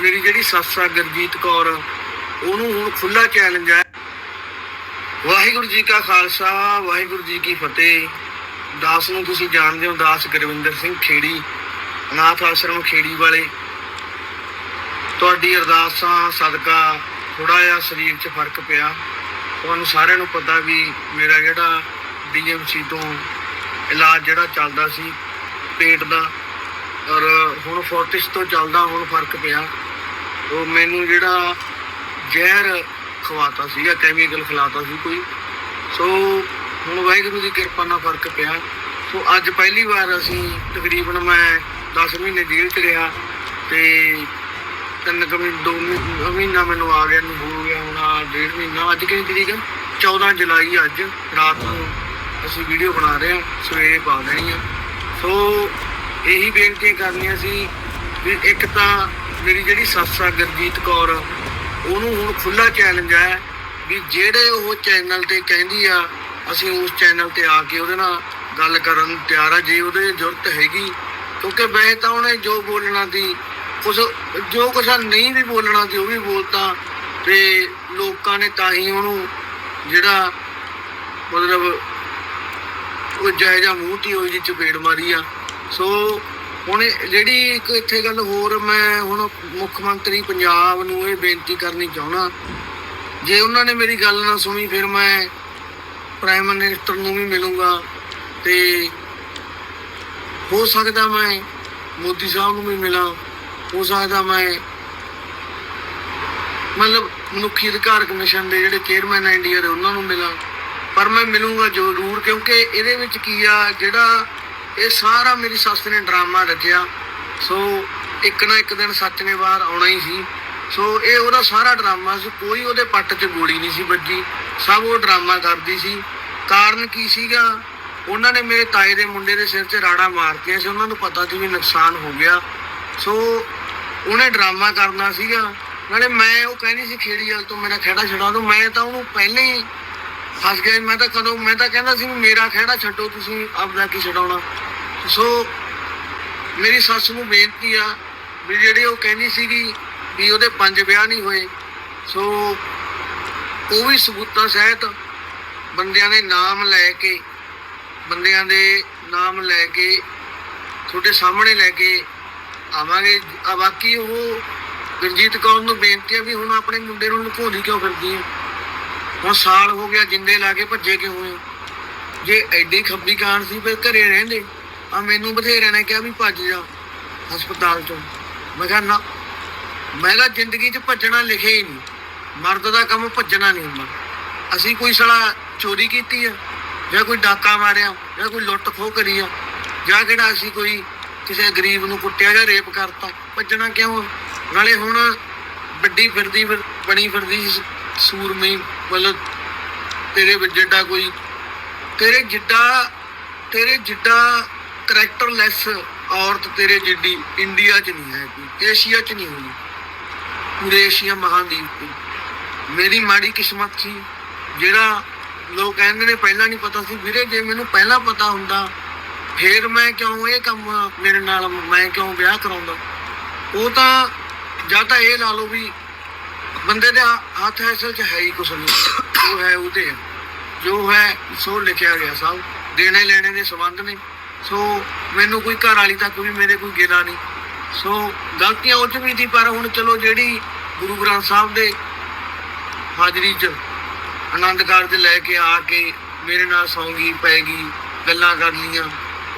ਮੇਰੀ ਜਿਹੜੀ ਸੱਸ ਆ, ਗੁਰਜੀਤ ਕੌਰ, ਉਹਨੂੰ ਹੁਣ ਖੁੱਲਾ ਚੈਲੰਜ ਹੈ ਵਾਹਿਗੁਰੂ ਜੀ ਕਾ ਖਾਲਸਾ, ਵਾਹਿਗੁਰੂ ਜੀ ਕੀ ਫਤਿਹ। ਦਾਸ ਨੂੰ ਤੁਸੀਂ ਜਾਣਦੇ ਹੋ, ਦਾਸ ਗੁਰਵਿੰਦਰ ਸਿੰਘ ਖੇੜੀ, ਅਨਾਥ ਆਸ਼ਰਮ ਖੇੜੀ ਵਾਲੇ। ਤੁਹਾਡੀ ਅਰਦਾਸਾਂ, ਸਦਕਾ ਥੋੜਾ ਜਿਹਾ ਸਰੀਰ 'ਚ ਫ਼ਰਕ ਪਿਆ। ਤੁਹਾਨੂੰ ਸਾਰਿਆਂ ਨੂੰ ਪਤਾ ਵੀ ਮੇਰਾ ਜਿਹੜਾ ਡੀਐਮਸੀ ਤੋਂ ਇਲਾਜ ਜਿਹੜਾ ਚੱਲਦਾ ਸੀ, ਪੇਟ ਦਾ ਔਰ ਹੁਣ ਫੋਰਟਿਸ ਤੋਂ ਚੱਲਦਾ ਹੁਣ ਫ਼ਰਕ ਪਿਆ। ਉਹ ਮੈਨੂੰ ਜਿਹੜਾ ਜ਼ਹਿਰ ਖਵਾਤਾ ਸੀਗਾ ਕੈਮੀਕਲ ਖਿਲਾਤਾ ਸੀ ਕੋਈ। ਸੋ ਹੁਣ ਵਾਹਿਗੁਰੂ ਦੀ ਕਿਰਪਾ ਨਾਲ ਫ਼ਰਕ ਪਿਆ। ਸੋ ਅੱਜ ਪਹਿਲੀ ਵਾਰ ਅਸੀਂ ਤਕਰੀਬਨ ਮੈਂ 10 ਮਹੀਨੇ ਜੇਲ੍ਹ 'ਚ ਰਿਹਾ ਤੇ ਤਿੰਨ ਕੁ ਮਹੀਨੇ, ਦੋ ਮਹੀ- ਮਹੀਨਾ ਮੈਨੂੰ ਆ ਗਿਆ ਨੂੰ ਹੋ ਗਿਆ, ਹੁਣ ਆਹ ਡੇਢ ਮਹੀਨਾ। ਅੱਜ ਕਿੰਨੀ ਤਰੀਕ ਆ? 14 ਜੁਲਾਈ ਅੱਜ। ਰਾਤ ਨੂੰ ਅਸੀਂ ਵੀਡੀਓ ਬਣਾ ਰਹੇ ਹਾਂ, ਸਵੇਰੇ ਪਾ ਦੇਣੀ ਆ। ਸੋ ਇਹੀ ਬੇਨਤੀ ਕਰਨੀਆਂ ਸੀ ਵੀ ਇੱਕ ਤਾਂ ਮੇਰੀ ਜਿਹੜੀ ਸੱਸ ਆ, ਗੁਰਜੀਤ ਕੌਰ, ਉਹਨੂੰ ਹੁਣ ਖੁੱਲਾ ਚੈਲੰਜ ਹੈ ਵੀ ਜਿਹੜੇ ਉਹ ਚੈਨਲ ਤੇ ਕਹਿੰਦੀ ਆ, ਅਸੀਂ ਉਸ ਚੈਨਲ ਤੇ ਆ ਕੇ ਉਹਦੇ ਨਾਲ ਗੱਲ ਕਰਨ ਨੂੰ ਤਿਆਰ ਆ, ਜੇ ਉਹਦੇ ਜ਼ਰੂਰਤ ਹੈਗੀ, ਕਿਉਂਕਿ ਵੈਸੇ ਤਾਂ ਉਹਨੇ ਜੋ ਬੋਲਣਾ ਦੀ ਉਸ ਜੋ ਕੁਛ ਨਹੀਂ ਵੀ ਬੋਲਣਾ ਸੀ, ਉਹ ਵੀ ਬੋਲਤਾ ਤੇ ਲੋਕਾਂ ਨੇ ਤਾਂ ਹੀ ਉਹਨੂੰ ਜਿਹੜਾ ਮਤਲਬ ਉਹ ਜਾਇਜਾ ਮੂੰਹ ਤੀ ਹੋਈ ਜੀ ਚਪੇੜ ਮਾਰੀ ਆ। ਸੋ ਹੁਣ ਜਿਹੜੀ ਇੱਕ ਇੱਥੇ ਗੱਲ ਹੋਰ ਮੈਂ ਹੁਣ ਮੁੱਖ ਮੰਤਰੀ ਪੰਜਾਬ ਨੂੰ ਇਹ ਬੇਨਤੀ ਕਰਨੀ ਚਾਹਣਾ ਜੇ ਉਹਨਾਂ ਨੇ ਮੇਰੀ ਗੱਲ ਨਾ ਸੁਣੀ, ਫਿਰ ਮੈਂ ਪ੍ਰਾਈਮ ਮਿਨਿਸਟਰ ਨੂੰ ਵੀ ਮਿਲੂੰਗਾ ਤੇ ਹੋ ਸਕਦਾ ਮੈਂ ਮੋਦੀ ਸਾਹਿਬ ਨੂੰ ਵੀ ਮਿਲਾਂ, ਹੋ ਸਕਦਾ ਮੈਂ ਮਤਲਬ ਮਨੁੱਖੀ ਅਧਿਕਾਰ ਕਮਿਸ਼ਨ ਦੇ ਜਿਹੜੇ ਚੇਅਰਮੈਨ ਆ ਇੰਡੀਆ ਦੇ, ਉਹਨਾਂ ਨੂੰ ਮਿਲਾਂ, ਪਰ ਮੈਂ ਮਿਲੂੰਗਾ ਜ਼ਰੂਰ ਕਿਉਂਕਿ ਇਹਦੇ ਵਿੱਚ ਕੀ ਆ, ਜਿਹੜਾ ਇਹ ਸਾਰਾ ਮੇਰੀ ਸੱਸ ਨੇ ਡਰਾਮਾ ਰਚਿਆ। ਸੋ ਇੱਕ ਨਾ ਇੱਕ ਦਿਨ ਸੱਚ ਨੇ ਬਾਹਰ ਆਉਣਾ ਹੀ ਸੀ। ਸੋ ਇਹ ਉਹਦਾ ਸਾਰਾ ਡਰਾਮਾ ਸੀ। ਕੋਈ ਉਹਦੇ ਪੱਟ 'ਚ ਗੋਲੀ ਨਹੀਂ ਸੀ ਵੱਜੀ। ਸਭ ਉਹ ਡਰਾਮਾ ਕਰਦੀ ਸੀ। ਕਾਰਨ ਕੀ ਸੀਗਾ? ਉਹਨਾਂ ਨੇ ਮੇਰੇ ਤਾਏ ਦੇ ਮੁੰਡੇ ਦੇ ਸਿਰ 'ਚ ਰਾੜਾ ਮਾਰਤੀਆਂ ਸੀ। ਉਹਨਾਂ ਨੂੰ ਪਤਾ ਸੀ ਵੀ ਨੁਕਸਾਨ ਹੋ ਗਿਆ। ਸੋ ਉਹਨੇ ਡਰਾਮਾ ਕਰਨਾ ਸੀਗਾ। ਨਾਲੇ ਮੈਂ ਉਹ ਕਹਿੰਦੀ ਸੀ, ਖੇੜੀ ਵਾਲ ਤੋਂ ਮੇਰਾ ਖੇੜਾ ਛਡਾ ਦੋ ਮੈਂ ਤਾਂ ਉਹਨੂੰ ਪਹਿਲਾਂ ਹੀ ਫਸ ਗਿਆ। ਮੈਂ ਤਾਂ ਕਦੋਂ, ਮੈਂ ਤਾਂ ਕਹਿੰਦਾ ਸੀ ਵੀ ਮੇਰਾ ਖੇੜਾ ਛੱਡੋ, ਤੁਸੀਂ ਆਪਦਾ ਕੀ ਛਡਾਉਣਾ? ਸੋ ਮੇਰੀ ਸੱਸ ਨੂੰ ਬੇਨਤੀ ਆ ਵੀ ਜਿਹੜੀ ਉਹ ਕਹਿੰਦੀ ਸੀਗੀ ਵੀ ਉਹਦੇ ਪੰਜ ਵਿਆਹ ਨਹੀਂ ਹੋਏ, ਸੋ ਉਹ ਵੀ ਸਬੂਤਾਂ ਸਹਿਤ ਬੰਦਿਆਂ ਦੇ ਨਾਮ ਲੈ ਕੇ, ਬੰਦਿਆਂ ਦੇ ਨਾਮ ਲੈ ਕੇ, ਤੁਹਾਡੇ ਸਾਹਮਣੇ ਲੈ ਕੇ ਆਵਾਂਗੇ। ਆ ਬਾਕੀ ਉਹ ਗੁਰਜੀਤ ਕੌਰ ਨੂੰ ਬੇਨਤੀ ਆ ਵੀ ਹੁਣ ਆਪਣੇ ਮੁੰਡੇ ਨੂੰ ਲੁਕਾਉਂਦੀ ਕਿਉਂ ਫਿਰਦੀ ਹੈ ਹੁਣ ਸਾਲ ਹੋ ਗਿਆ ਜਿੰਦੇ ਲਾ ਕੇ ਭੱਜੇ ਕਿਉਂ ਹੋਏ? ਜੇ ਐਡੀ ਖੱਬੀ ਕਾਨ ਸੀ, ਫਿਰ ਘਰੇ ਰਹਿੰਦੇ। ਆ ਮੈਨੂੰ ਬਥੇਰਿਆਂ ਨੇ ਕਿਹਾ ਵੀ ਭੱਜ ਜਾ ਹਸਪਤਾਲ ਤੋਂ। ਮੈਂ ਕਿਹਾ, ਨਾ, ਮੈਂ ਕਿਹਾ ਜ਼ਿੰਦਗੀ 'ਚ ਭੱਜਣਾ ਲਿਖਿਆ ਹੀ ਨਹੀਂ। ਮਰਦ ਦਾ ਕੰਮ ਭੱਜਣਾ ਨਹੀਂ ਹੁੰਦਾ। ਅਸੀਂ ਕੋਈ ਸਲਾ ਚੋਰੀ ਕੀਤੀ ਆ, ਜਾਂ ਕੋਈ ਡਾਕਾ ਮਾਰਿਆ, ਜਾਂ ਕੋਈ ਲੁੱਟ ਖੋਹ ਕਰੀ ਆ, ਜਾਂ ਕਿਹੜਾ ਅਸੀਂ ਕੋਈ ਕਿਸੇ ਗਰੀਬ ਨੂੰ ਕੁੱਟਿਆ ਜਾਂ ਰੇਪ ਕਰਤਾ, ਭੱਜਣਾ ਕਿਉਂ ਆ? ਨਾਲੇ ਹੁਣ ਵੱਡੀ ਫਿਰਦੀ ਫਿਰ, ਬਣੀ ਫਿਰਦੀ ਸੀ ਸੂਰਮਈ, ਮਤਲਬ ਤੇਰੇ ਜਿੱਡਾ ਕੋਈ, ਤੇਰੇ ਜਿੱਡਾ ਤੇਰੇ ਜਿੱਡਾ ਕਰੈਕਟਰਲੈਸ ਔਰਤ ਤੇਰੇ ਜਿੱਡੀ ਇੰਡੀਆ 'ਚ ਨਹੀਂ ਹੈ ਕੋਈ ਏਸ਼ੀਆ 'ਚ ਨਹੀਂ ਹੋਈ। ਪੂਰੇ ਏਸ਼ੀਆ ਮਹਾਂਦੀਪ ਤੇ। ਮੇਰੀ ਮਾੜੀ ਕਿਸਮਤ ਸੀ। ਜਿਹੜਾ ਲੋਕ ਕਹਿੰਦੇ ਨੇ, ਪਹਿਲਾਂ ਨਹੀਂ ਪਤਾ ਸੀ। ਵੀਰੇ, ਜੇ ਮੈਨੂੰ ਪਹਿਲਾਂ ਪਤਾ ਹੁੰਦਾ, ਫੇਰ ਮੈਂ ਕਿਉਂ ਇਹ ਕੰਮ ਮੇਰੇ ਨਾਲ, ਮੈਂ ਕਿਉਂ ਵਿਆਹ ਕਰਾਉਂਦਾ? ਉਹ ਤਾਂ ਜਾਂ ਤਾਂ ਇਹ ਲਾ ਲਓ ਵੀ ਬੰਦੇ ਦੇ ਹੱਥ ਅਸਲ 'ਚ ਹੈ ਹੀ ਕੁਛ ਨਹੀਂ। ਉਹ ਹੈ ਉਹਦੇ ਆ। ਜੋ ਹੈ, ਸੋ ਲਿਖਿਆ ਗਿਆ ਸਭ ਦੇਣੇ ਲੈਣੇ ਦੇ ਸੰਬੰਧ ਨੇ। ਸੋ ਮੈਨੂੰ ਕੋਈ ਘਰ ਵਾਲੀ ਤੱਕ ਵੀ ਮੇਰੇ ਕੋਈ ਗਿਲਾ ਨਹੀਂ। ਸੋ ਗਲਤੀਆਂ ਉਹ 'ਚ ਵੀ ਸੀ, ਪਰ ਹੁਣ ਚਲੋ ਜਿਹੜੀ ਗੁਰੂ ਗ੍ਰੰਥ ਸਾਹਿਬ ਦੇ ਹਾਜ਼ਰੀ 'ਚ ਆਨੰਦ ਕਾਰਜ ਲੈ ਕੇ ਆ ਕੇ ਮੇਰੇ ਨਾਲ ਸੌਂਗੀ, ਪੈਗੀ, ਗੱਲਾਂ ਕਰ ਲੀਆਂ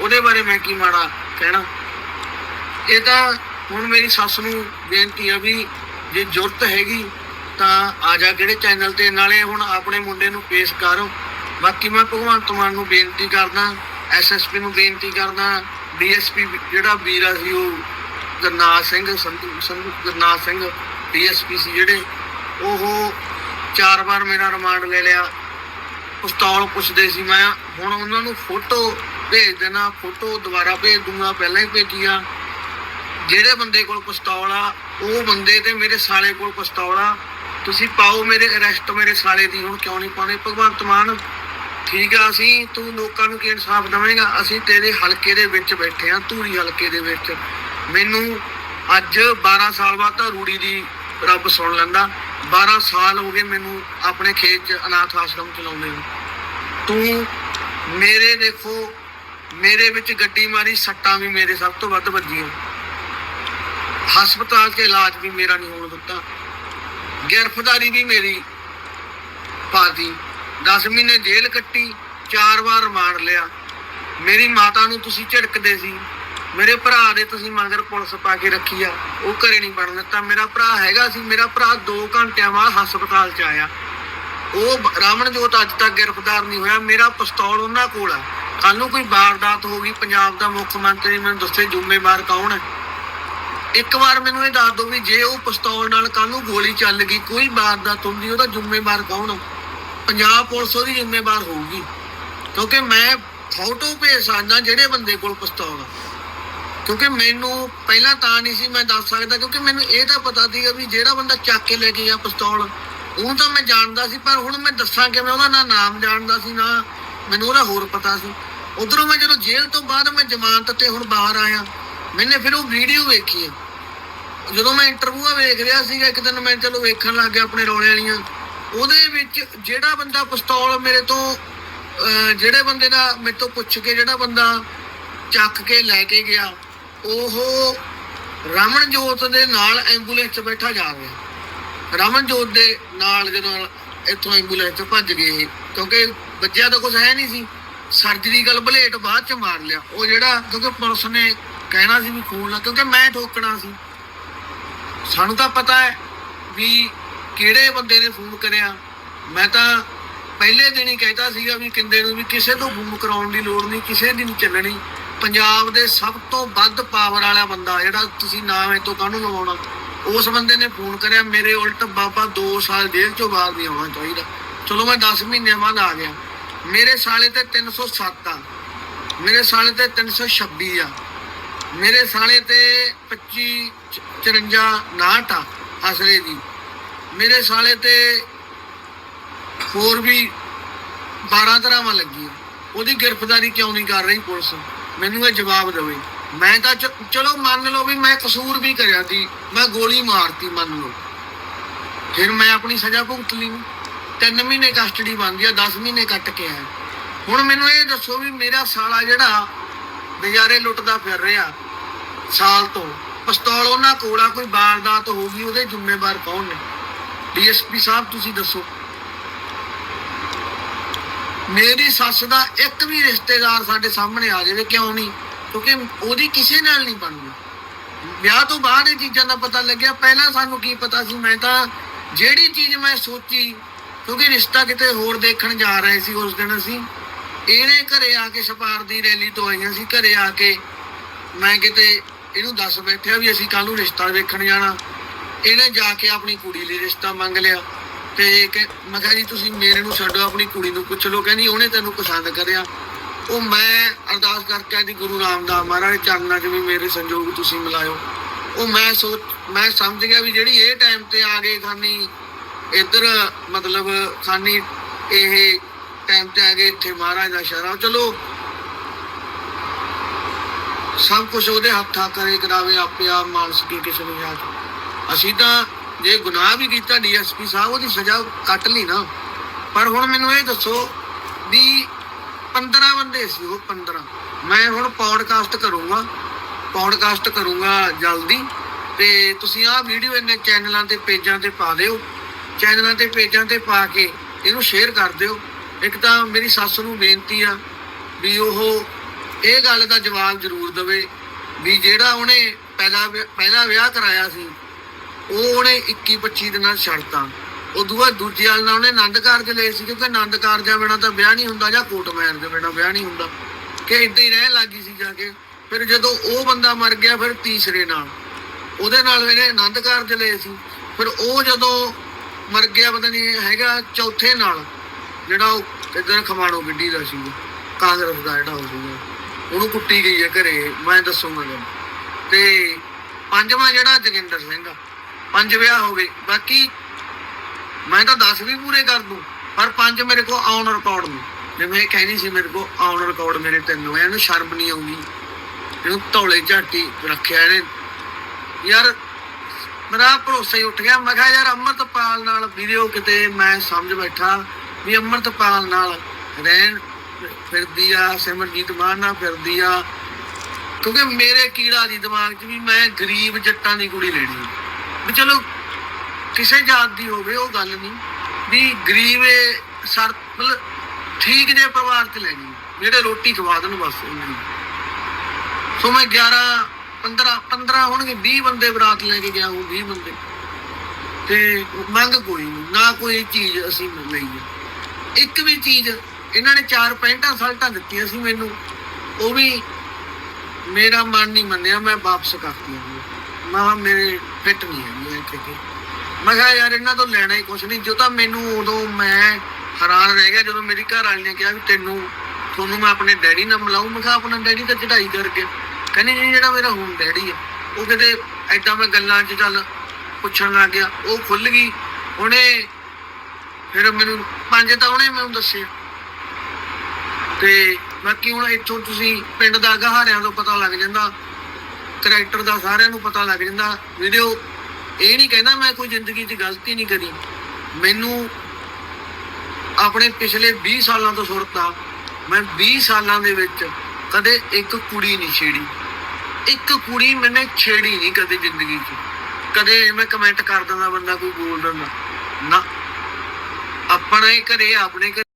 ਉਹਦੇ ਬਾਰੇ ਮੈਂ ਕੀ ਮਾੜਾ ਕਹਿਣਾ? ਇਹ ਤਾਂ ਹੁਣ ਮੇਰੀ ਸੱਸ ਨੂੰ ਬੇਨਤੀ ਆ ਵੀ ਜੇ ਜ਼ਰੂਰਤ ਹੈਗੀ ਤਾਂ ਆ ਜਾ ਕਿਹੜੇ ਚੈਨਲ ਤੇ, ਨਾਲੇ ਹੁਣ ਆਪਣੇ ਮੁੰਡੇ ਨੂੰ ਪੇਸ਼ ਕਰੋ। ਬਾਕੀ ਮੈਂ ਭਗਵੰਤ ਮਾਨ ਨੂੰ ਬੇਨਤੀ ਕਰਦਾ ਐਸਐਸਪੀ ਨੂੰ ਬੇਨਤੀ ਕਰਦਾ ਡੀਐਸਪੀ ਜਿਹੜਾ ਵੀਰਾ ਸੀ ਉਹ ਗਰਨਾਲ ਸਿੰਘ ਸੰਧੂ ਸੰਧੂ ਗਰਨਾਲ ਸਿੰਘ ਡੀਐਸਪੀ ਸੀ ਜਿਹੜੇ, ਉਹ ਚਾਰ ਵਾਰ ਮੇਰਾ ਰਿਮਾਂਡ ਲੈ ਲਿਆ। ਪਿਸਤੌਲ ਪੁੱਛਦੇ ਸੀ, ਮੈਂ ਹੁਣ ਉਹਨਾਂ ਨੂੰ ਫੋਟੋ ਭੇਜ ਦੇਣਾ, ਫੋਟੋ ਦੁਬਾਰਾ ਭੇਜ ਦੂੰਗਾ, ਪਹਿਲਾਂ ਹੀ ਭੇਜੀ ਆ। ਜਿਹੜੇ ਬੰਦੇ ਕੋਲ ਪਿਸਤੌਲ ਆ, ਉਹ ਬੰਦੇ ਤੇ ਮੇਰੇ ਸਾਲੇ ਕੋਲ ਪਿਸਤੌਲ ਆ। ਤੁਸੀਂ ਪਾਓ ਮੇਰੇ ਅਰੈਸਟ ਮੇਰੇ ਸਾਲੇ ਦੀ, ਹੁਣ ਕਿਉਂ ਨਹੀਂ ਪਾਉਂਦੇ? ਭਗਵੰਤ ਮਾਨ ਠੀਕ ਆ ਅਸੀਂ, ਤੂੰ ਲੋਕਾਂ ਨੂੰ ਕੀ ਇਨਸਾਫ ਦੇਵੇਂਗਾ? ਅਸੀਂ ਤੇਰੇ ਹਲਕੇ ਦੇ ਵਿੱਚ ਬੈਠੇ ਆ, ਧੂਰੀ ਹਲਕੇ ਦੇ ਵਿੱਚ। ਮੈਨੂੰ ਅੱਜ 12 ਸਾਲ ਬਾਅਦ ਤਾਂ ਰੂੜੀ ਦੀ ਰੱਬ ਸੁਣ ਲੈਂਦਾ। 12 ਸਾਲ ਹੋ ਗਏ ਮੈਨੂੰ ਆਪਣੇ ਖੇਤ 'ਚ ਅਨਾਥ ਆਸ਼ਰਮ ਚਲਾਉਂਦੇ ਨੂੰ। ਤੂੰ ਮੇਰੇ ਦੇਖੋ, ਮੇਰੇ ਵਿੱਚ ਗੱਡੀ ਮਾਰੀ, ਸੱਟਾਂ ਵੀ ਮੇਰੇ ਸਭ ਤੋਂ ਵੱਧ ਵੱਜੀਆਂ। ਹਸਪਤਾਲ 'ਚ ਇਲਾਜ ਵੀ ਮੇਰਾ ਨਹੀਂ ਹੋਣ ਦਿੱਤਾ। ਗ੍ਰਿਫਤਾਰੀ ਵੀ ਮੇਰੀ ਪਾਤੀ 10 ਮਹੀਨੇ ਜੇਲ੍ਹ ਕੱਟੀ, ਚਾਰ ਵਾਰ ਰਿਮਾਂਡ ਲਿਆ। ਮੇਰੀ ਮਾਤਾ ਨੂੰ ਤੁਸੀਂ ਝਿੜਕਦੇ ਸੀ। ਮੇਰੇ ਭਰਾ ਦੇ ਤੁਸੀਂ ਮਗਰ ਪੁਲਿਸ ਪਾ ਕੇ ਰੱਖੀ ਆ। ਉਹ ਘਰੇ ਨਹੀਂ ਵੜਨ ਦਿੱਤਾ। ਮੇਰਾ ਭਰਾ ਹੈਗਾ ਸੀ। ਮੇਰਾ ਭਰਾ 2 ਘੰਟਿਆਂ ਬਾਅਦ ਹਸਪਤਾਲ 'ਚ ਆਇਆ। ਉਹ ਬ- ਰਾਵਣਜੋਤ ਅੱਜ ਤੱਕ ਗ੍ਰਿਫਤਾਰ ਨਹੀਂ ਹੋਇਆ। ਮੇਰਾ ਪਿਸਤੌਲ ਉਹਨਾਂ ਕੋਲ ਆ। ਕੱਲ ਨੂੰ ਕੋਈ ਵਾਰਦਾਤ ਹੋ ਗਈ। ਪੰਜਾਬ ਦਾ ਮੁੱਖ ਮੰਤਰੀ ਮੈਨੂੰ ਦੱਸੇ, ਜ਼ਿੰਮੇਵਾਰ ਕੌਣ ਹੈ ਇੱਕ ਵਾਰ ਮੈਨੂੰ ਇਹ ਦੱਸ ਦਿਓ ਵੀ ਜੇ ਉਹ ਪਿਸਤੌਲ ਨਾਲ ਕੱਲ ਨੂੰ ਗੋਲੀ ਚੱਲ ਗਈ, ਕੋਈ ਵਾਰਦਾਤ ਹੁੰਦੀ, ਉਹਦਾ ਜ਼ਿੰਮੇਵਾਰ ਕੌਣ ਆ? ਪੰਜਾਬ ਪੁਲਿਸ ਉਹਦੀ ਜ਼ਿੰਮੇਵਾਰ ਹੋਊਗੀ। ਕਿਉਂਕਿ ਮੈਂ ਫੋਟੋ ਭੇਜ ਸਕਦਾ ਜਿਹੜੇ ਬੰਦੇ ਕੋਲ ਪਿਸਤੌਲ ਆ। ਕਿਉਂਕਿ ਮੈਨੂੰ ਪਹਿਲਾਂ ਤਾਂ ਨਹੀਂ ਸੀ ਮੈਂ ਦੱਸ ਸਕਦਾ, ਕਿਉਂਕਿ ਮੈਨੂੰ ਇਹ ਤਾਂ ਪਤਾ ਸੀਗਾ ਵੀ ਜਿਹੜਾ ਬੰਦਾ ਚੱਕ ਕੇ ਲੈ ਕੇ ਗਿਆ ਪਿਸਤੌਲ ਉਹ ਤਾਂ ਮੈਂ ਜਾਣਦਾ ਸੀ, ਪਰ ਹੁਣ ਮੈਂ ਦੱਸਾਂ ਕਿ ਮੈਂ ਉਹਦਾ ਨਾ ਨਾਮ ਜਾਣਦਾ ਸੀ, ਨਾ ਮੈਨੂੰ ਉਹਦਾ ਹੋਰ ਪਤਾ ਸੀ। ਉਧਰੋਂ ਮੈਂ ਜਦੋਂ ਜੇਲ੍ਹ ਤੋਂ ਬਾਅਦ ਮੈਂ ਜ਼ਮਾਨਤ ਤੇ ਹੁਣ ਬਾਹਰ ਆਇਆ, ਮੈਨੇ ਫਿਰ ਉਹ ਵੀਡੀਓ ਵੇਖੀ ਹੈ ਜਦੋਂ ਮੈਂ ਇੰਟਰਵਿਊਆ ਵੇਖ ਰਿਹਾ ਸੀਗਾ, ਇੱਕ ਦਿਨ ਮੈਂ ਚਲੋ ਵੇਖਣ ਲੱਗ ਗਿਆ ਆਪਣੇ ਰੌਲੇ ਵਾਲੀਆਂ। ਉਹਦੇ ਵਿੱਚ ਜਿਹੜਾ ਬੰਦਾ ਪਿਸਤੌਲ ਮੇਰੇ ਤੋਂ ਜਿਹੜੇ ਬੰਦੇ ਦਾ ਮੇਰੇ ਤੋਂ ਪੁੱਛ ਕੇ ਜਿਹੜਾ ਬੰਦਾ ਚੱਕ ਕੇ ਲੈ ਕੇ ਗਿਆ ਉਹ ਰਮਨਜੋਤ ਦੇ ਨਾਲ ਐਂਬੂਲੈਂਸ 'ਚ ਬੈਠਾ ਜਾ ਰਿਹਾ। ਰਮਨਜੋਤ ਦੇ ਨਾਲ ਦੇ ਨਾਲ ਇੱਥੋਂ ਐਂਬੂਲੈਂਸ 'ਚ ਭੱਜ ਗਏ ਇਹ, ਕਿਉਂਕਿ ਬੱਚਿਆਂ ਦਾ ਕੁਝ ਹੈ ਨਹੀਂ ਸੀ। ਸਰਜਰੀ ਸਰਜਰੀਕਲ ਬਲੇਟ ਬਾਅਦ 'ਚ ਮਾਰ ਲਿਆ। ਉਹ ਜਿਹੜਾ ਕਿਉਂਕਿ ਪੁਲਿਸ ਨੇ ਕਹਿਣਾ ਸੀ ਵੀ ਖੂਨ ਲਾ ਕਿਉਂਕਿ ਮੈਂ ਠੋਕਣਾ ਸੀ। ਸਾਨੂੰ ਤਾਂ ਪਤਾ ਹੈ ਵੀ ਕਿਹੜੇ ਬੰਦੇ ਨੇ ਫੋਨ ਕਰਿਆ? ਮੈਂ ਤਾਂ ਪਹਿਲੇ ਦਿਨ ਹੀ ਕਹਿਤਾ ਸੀਗਾ ਵੀ ਕਿੰਦੇ ਨੂੰ ਵੀ ਕਿਸੇ ਤੋਂ ਫੋਨ ਕਰਾਉਣ ਦੀ ਲੋੜ ਨਹੀਂ, ਕਿਸੇ ਦੀ ਨਹੀਂ ਚੱਲਣੀ। ਪੰਜਾਬ ਦੇ ਸਭ ਤੋਂ ਵੱਧ ਪਾਵਰ ਵਾਲਾ ਬੰਦਾ, ਜਿਹੜਾ ਤੁਸੀਂ ਨਾਮ ਇਹ ਤੋਂ ਕਾਹਨੂੰ ਲਵਾਉਣਾ? ਉਸ ਬੰਦੇ ਨੇ ਫੋਨ ਕਰਿਆ, ਮੇਰੇ ਉਲਟ ਬਾਬਾ 2 ਸਾਲ ਜੇਲ੍ਹ ਚੋਂ ਬਾਹਰ ਨਹੀਂ ਆਉਣਾ ਚਾਹੀਦਾ। ਚਲੋ ਮੈਂ 10 ਮਹੀਨੇ ਬਾਅਦ ਆ ਗਿਆ। ਮੇਰੇ ਸਾਲੇ ਤੇ 307 ਆ। ਮੇਰੇ ਸਾਲੇ ਤੇ 326 ਆ। ਮੇਰੇ ਸਾਲੇ ਤੇ 25 54 59 ਆ ਅਸਲੇ ਦੀ। ਮੇਰੇ ਸਾਲੇ ਤੇ ਹੋਰ ਵੀ 12 ਤਰ੍ਹਾਂ ਲੱਗੀਆਂ। ਉਹਦੀ ਗ੍ਰਿਫਤਾਰੀ ਕਿਉਂ ਨਹੀਂ ਕਰ ਰਹੀ ਪੁਲਿਸ? ਮੈਨੂੰ ਇਹ ਜਵਾਬ ਦੇਵੇ। ਮੈਂ ਤਾਂ ਚਲੋ ਮੰਨ ਲਓ ਵੀ ਮੈਂ ਕਸੂਰ ਵੀ ਕਰਿਆ ਸੀ। ਮੈਂ ਗੋਲੀ ਮਾਰਤੀ ਮੰਨ ਲਓ। ਫਿਰ ਮੈਂ ਆਪਣੀ ਸਜ਼ਾ ਭੁਗਤ ਲਈ। ਤਿੰਨ ਮਹੀਨੇ ਕਸਟਡੀ ਬਣਦੀ ਆ 10 ਮਹੀਨੇ ਕੱਟ ਕੇ ਆਇਆ। ਹੁਣ ਮੈਨੂੰ ਇਹ ਦੱਸੋ ਵੀ ਮੇਰਾ ਸਾਲਾ ਜਿਹੜਾ ਨਜ਼ਾਰੇ ਲੁੱਟਦਾ ਫਿਰ ਰਿਹਾ ਸਾਲ ਤੋਂ। ਪਿਸਤੌਲ ਉਹਨਾਂ ਕੋਲ ਆ, ਕੋਈ ਵਾਰਦਾਤ ਹੋ ਗਈ, ਉਹਦੇ ਜ਼ਿੰਮੇਵਾਰ ਕੌਣ ਨੇ? ਡੀਐਸਪੀ ਸਾਹਿਬ, ਤੁਸੀਂ ਦੱਸੋ। ਮੇਰੀ ਸੱਸ ਦਾ ਇੱਕ ਵੀ ਰਿਸ਼ਤੇਦਾਰ ਸਾਡੇ ਸਾਹਮਣੇ ਆ ਜਾਵੇ, ਕਿਉਂ ਨਹੀਂ? ਕਿਉਂਕਿ ਉਹਦੀ ਕਿਸੇ ਨਾਲ ਨਹੀਂ ਬਣਦੀ। ਵਿਆਹ ਤੋਂ ਬਾਅਦ ਇਹ ਚੀਜ਼ਾਂ ਦਾ ਪਤਾ ਲੱਗਿਆ। ਪਹਿਲਾਂ ਸਾਨੂੰ ਕੀ ਪਤਾ ਸੀ? ਮੈਂ ਤਾਂ ਜਿਹੜੀ ਚੀਜ਼ ਮੈਂ ਸੋਚੀ, ਕਿਉਂਕਿ ਰਿਸ਼ਤਾ ਕਿਤੇ ਹੋਰ ਦੇਖਣ ਜਾ ਰਹੇ ਸੀ ਉਸ ਦਿਨ ਅਸੀਂ। ਇਹਨੇ ਘਰੇ ਆ ਕੇ ਛਪਾਰ ਦੀ ਰੈਲੀ ਤੋਂ ਆਈਆਂ ਸੀ। ਘਰੇ ਆ ਕੇ ਮੈਂ ਕਿਤੇ ਇਹਨੂੰ ਦੱਸ ਬੈਠਿਆ ਵੀ ਅਸੀਂ ਕੱਲ ਨੂੰ ਰਿਸ਼ਤਾ ਵੇਖਣ ਜਾਣਾ। ਇਹਨੇ ਜਾ ਕੇ ਆਪਣੀ ਕੁੜੀ ਲਈ ਰਿਸ਼ਤਾ ਮੰਗ ਲਿਆ। ਤੇ ਮੈਂ ਕਿਹਾ ਜੀ, ਤੁਸੀਂ ਮੇਰੇ ਨੂੰ ਛੱਡੋ, ਆਪਣੀ ਕੁੜੀ ਨੂੰ ਪੁੱਛ ਲਓ। ਕਹਿੰਦੀ, ਉਹਨੇ ਤੈਨੂੰ ਪਸੰਦ ਕਰਿਆ। ਉਹ ਮੈਂ ਅਰਦਾਸ ਕਰਕੇ ਆਦੀ ਗੁਰੂ ਰਾਮਦਾਸ ਮਹਾਰਾਜ ਦੇ ਚਰਨਾਂ 'ਚ ਵੀ ਮੇਰੇ ਸੰਜੋਗ ਤੁਸੀਂ ਮਿਲਾਇਓ। ਉਹ ਮੈਂ ਸੋਚ, ਮੈਂ ਸਮਝ ਗਿਆ ਵੀ ਜਿਹੜੀ ਇਹ ਟਾਈਮ ਤੇ ਆ ਗਏ ਖਾਨੀ ਇੱਧਰ ਮਤਲਬ ਖਾਨੀ ਇਹ ਟਾਈਮ ਤੇ ਆ ਗਏ ਇੱਥੇ ਮਹਾਰਾਜ ਦਾ ਸ਼ਰਨ ਚਲੋ। ਸਭ ਕੁਝ ਉਹਦੇ ਹੱਥਾਂ ਕਰੇ ਕਰਾਵੇ ਆਪੇ ਆਪ ਮਾਨਸ ਕੀ ਕਿਸੇ ਨੂੰ ਯਾਦ। ਅਸੀਂ ਤਾਂ ਜੇ ਗੁਨਾਹ ਵੀ ਕੀਤਾ ਡੀਐਸਪੀ ਸਾਹਿਬ, ਉਹਦੀ ਸਜ਼ਾ ਕੱਟ ਲਈ ਨਾ। ਪਰ ਹੁਣ ਮੈਨੂੰ ਇਹ ਦੱਸੋ ਵੀ 15 ਬੰਦੇ ਸੀ ਉਹ 15 ਮੈਂ ਹੁਣ ਪੌਡਕਾਸਟ ਕਰੂੰਗਾ ਪੌਡਕਾਸਟ ਕਰੂੰਗਾ ਜਲਦੀ। ਤੇ ਤੁਸੀਂ ਆਹ ਵੀਡੀਓ ਇਹਨੇ ਚੈਨਲਾਂ ਤੇ, ਪੇਜਾਂ ਤੇ ਪਾ ਦਿਓ। ਚੈਨਲਾਂ ਤੇ, ਪੇਜਾਂ ਤੇ ਪਾ ਕੇ ਇਹਨੂੰ ਸ਼ੇਅਰ ਕਰ ਦਿਓ। ਇੱਕ ਤਾਂ ਮੇਰੀ ਸੱਸ ਨੂੰ ਬੇਨਤੀ ਆ ਵੀ ਉਹ ਇਹ ਗੱਲ ਦਾ ਜਵਾਬ ਜ਼ਰੂਰ ਦੇਵੇ ਵੀ ਜਿਹੜਾ ਉਹਨੇ ਪਹਿਲਾ ਵਿਆਹ- ਪਹਿਲਾ ਵਿਆਹ ਕਰਾਇਆ ਸੀ ਉਹ ਉਹਨੇ 21 25 ਦੇ ਨਾਲ ਛੱਡਤਾ ਉਦੋਂ ਬਾਅਦ ਦੂਜੇ ਵਾਲ ਨਾਲ ਉਹਨੇ ਆਨੰਦ ਕਾਰਜ ਲਏ ਸੀ, ਕਿਉਂਕਿ ਆਨੰਦ ਕਾਰਜਾਂ ਬਿਨਾਂ ਤਾਂ ਵਿਆਹ ਨਹੀਂ ਹੁੰਦਾ ਜਾਂ ਕੋਟ ਮੈਰ ਦੇ ਬਿਨਾਂ ਵਿਆਹ ਨਹੀਂ ਹੁੰਦਾ। ਕਿ ਇਦਾਂ ਹੀ ਰਹਿਣ ਲੱਗੀ ਸੀ ਜਾ ਕੇ। ਫਿਰ ਜਦੋਂ ਉਹ ਬੰਦਾ ਮਰ ਗਿਆ, ਫਿਰ ਤੀਸਰੇ ਨਾਲ। ਉਹਦੇ ਨਾਲ ਇਹਨੇ ਆਨੰਦ ਕਾਰਜ ਲਏ ਸੀ। ਫਿਰ ਉਹ ਜਦੋਂ ਮਰ ਗਿਆ, ਪਤਾ ਨਹੀਂ ਹੈਗਾ ਚੌਥੇ ਨਾਲ, ਜਿਹੜਾ ਉਹ ਇਦਾਂ ਖਮਾਣੋ ਗੱਡੀ ਦਾ ਸੀ, ਕਾਂਗਰਸ ਦਾ ਜਿਹੜਾ ਉਹ ਸੀਗਾ ਉਹਨੂੰ ਕੁੱਟੀ ਗਈ ਹੈ ਘਰੇ, ਮੈਂ ਦੱਸੂਗਾ ਤੁਹਾਨੂੰ। ਤੇ ਪੰਜਵਾਂ ਜਿਹੜਾ ਜਗਿੰਦਰ ਸਿੰਘ ਆ। ਪੰਜ ਵਿਆਹ ਹੋ ਗਏ। ਬਾਕੀ ਮੈਂ ਤਾਂ 10 ਵੀ ਪੂਰੇ ਕਰ ਦੂੰ, ਪਰ ਪੰਜ ਮੇਰੇ ਕੋਲ ਔਨ ਰਿਕਾਰਡ ਨੇ। ਜਿਵੇਂ ਇਹ ਕਹਿੰਦੀ ਸੀ ਮੇਰੇ ਕੋਲ ਔਨ ਰਿਕਾਰਡ ਮੇਰੇ ਤਿੰਨ ਹੋਏ ਇਹਨੂੰ ਸ਼ਰਮ ਨਹੀਂ ਆਉਂਦੀ। ਇਹਨੂੰ ਧੌਲੇ ਝਾਟੀ ਰੱਖਿਆ ਇਹਨੇ। ਯਾਰ, ਮੇਰਾ ਭਰੋਸਾ ਹੀ ਉੱਠ ਗਿਆ। ਮੈਂ ਕਿਹਾ, ਯਾਰ ਅੰਮ੍ਰਿਤਪਾਲ ਨਾਲ ਵੀਡੀਓ ਕਿਤੇ ਮੈਂ ਸਮਝ ਬੈਠਾ ਵੀ ਅੰਮ੍ਰਿਤਪਾਲ ਨਾਲ ਰਹਿਣ ਫਿਰਦੀ ਆ, ਸਿਮਰਜੀਤ ਮਾਨ ਨਾਲ ਫਿਰਦੀ ਆ। ਕਿਉਂਕਿ ਮੇਰੇ ਕੀੜਾ ਦੀ ਦਿਮਾਗ 'ਚ ਵੀ ਮੈਂ ਗਰੀਬ ਜੱਟਾਂ ਦੀ ਕੁੜੀ ਲੈਣੀ ਵੀ ਚਲੋ, ਕਿਸੇ ਜਾਤ ਦੀ ਹੋਵੇ, ਉਹ ਗੱਲ ਨਹੀਂ ਵੀ ਗਰੀਬ ਏ ਸਰ, ਮਤਲਬ ਠੀਕ ਜੇ ਪਰਿਵਾਰ 'ਚ ਲੈ ਆ। ਜਿਹੜੇ ਰੋਟੀ ਖਵਾ ਦੇਣ ਬਸ ਉਹਨਾਂ ਨੂੰ ਸੋ ਮੈਂ 11 15 15 ਹੋਣਗੇ 20 ਬੰਦੇ ਬਰਾਤ ਲੈ ਕੇ ਗਿਆ ਉਹ 20 ਬੰਦੇ ਤੇ ਮੰਗ ਕੋਈ ਨਹੀਂ, ਨਾ ਕੋਈ ਚੀਜ਼ ਅਸੀਂ ਲਈ ਹੈ। ਇੱਕ ਵੀ ਚੀਜ਼, ਇਹਨਾਂ ਨੇ ਚਾਰ ਪੈਂਟਾਂ ਸਲਟਾਂ ਦਿੱਤੀਆਂ ਸੀ ਮੈਨੂੰ, ਉਹ ਵੀ ਮੇਰਾ ਮਨ ਨਹੀਂ ਮੰਨਿਆ, ਮੈਂ ਵਾਪਸ ਕਰਤੀਆਂ ਮੈਂ ਕਿਹਾ ਮੇਰੇ ਫਿੱਟ ਨਹੀਂ ਹੈ ਇਹ ਕਿ। ਮੈਂ ਕਿਹਾ ਯਾਰ ਇਹਨਾਂ ਤੋਂ ਲੈਣਾ ਹੀ ਕੁਛ ਨਹੀਂ। ਜੋ ਤਾਂ ਮੈਨੂੰ ਉਦੋਂ ਮੈਂ ਹੈਰਾਨ ਰਹਿ ਗਿਆ, ਜਦੋਂ ਮੇਰੀ ਘਰ ਵਾਲੀ ਨੇ ਕਿਹਾ ਵੀ ਤੈਨੂੰ, ਤੁਹਾਨੂੰ ਮੈਂ ਆਪਣੇ ਡੈਡੀ ਨਾਲ ਮਿਲਾਉਂ ਮੈਂ ਕਿਹਾ ਆਪਣਾ ਡੈਡੀ ਤਾਂ ਚੜਾਈ ਕਰਕੇ। ਕਹਿੰਦੀ, ਨਹੀਂ, ਜਿਹੜਾ ਮੇਰਾ ਹੁਣ ਡੈਡੀ ਆ, ਉਹ ਕਿਤੇ ਐਦਾਂ ਮੈਂ ਗੱਲਾਂ 'ਚ ਚੱਲ ਪੁੱਛਣ ਲੱਗ ਗਿਆ। ਉਹ ਖੁੱਲ ਗਈ। ਉਹਨੇ ਫਿਰ ਮੈਨੂੰ, ਪੰਜ ਤਾਂ ਉਹਨੇ ਮੈਨੂੰ ਦੱਸਿਆ ਤੇ ਬਾਕੀ ਹੁਣ ਇੱਥੋਂ ਤੁਸੀਂ ਪਿੰਡ ਦਾ ਗਹਾਰਿਆਂ ਤੋਂ ਪਤਾ ਲੱਗ ਜਾਂਦਾ। ਕਰੈਕਟਰ ਦਾ ਸਾਰਿਆਂ ਨੂੰ ਪਤਾ ਲੱਗ ਜਾਂਦਾ। ਵੀਡੀਓ ਇਹ ਨਹੀਂ ਕਹਿੰਦਾ ਮੈਂ ਕੋਈ ਜ਼ਿੰਦਗੀ 'ਚ ਗਲਤੀ ਨਹੀਂ ਕਰੀ। ਮੈਨੂੰ ਆਪਣੇ ਪਿਛਲੇ 20 ਸਾਲਾਂ ਤੋਂ ਸੁਰਤਾ ਮੈਂ 20 ਸਾਲਾਂ ਦੇ ਵਿੱਚ ਕਦੇ ਇੱਕ ਕੁੜੀ ਨਹੀਂ ਛੇੜੀ। ਇੱਕ ਕੁੜੀ ਮੈਨੇ ਛੇੜੀ ਨਹੀਂ ਕਦੇ ਜ਼ਿੰਦਗੀ 'ਚ। ਕਦੇ ਮੈਂ ਕਮੈਂਟ ਕਰ ਦਿੰਦਾ, ਬੰਦਾ ਕੋਈ ਬੋਲ ਦਿੰਦਾ। ਨਾ। ਆਪਣਾ ਹੀ ਘਰੇ, ਆਪਣੇ ਘਰੇ